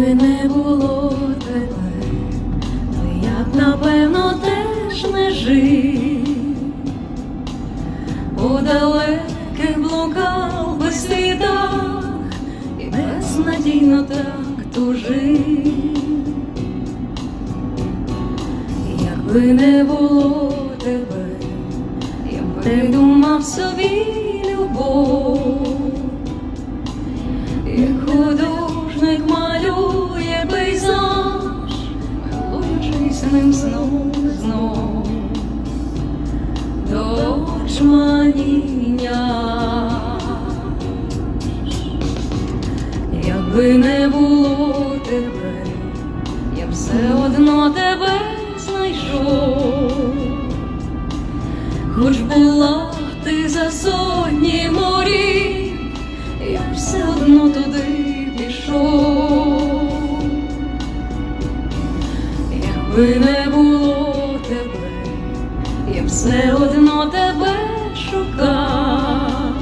Якби не було тебе, то я б напевно теж не жив, у далеких блуках, би світах і безнадійно так тужив, якби не було тебе, я б придумав собі любов. Ним знов знов до чманіння. Якби не було тебе, я все одно тебе знайшов, хоч була ти за сотні морів, Якби не було тебе, я все одно тебе шукав.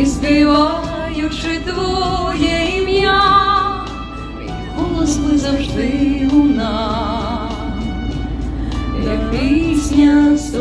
І співаючи твоє ім'я, мій голос би завжди лунав, як пісня з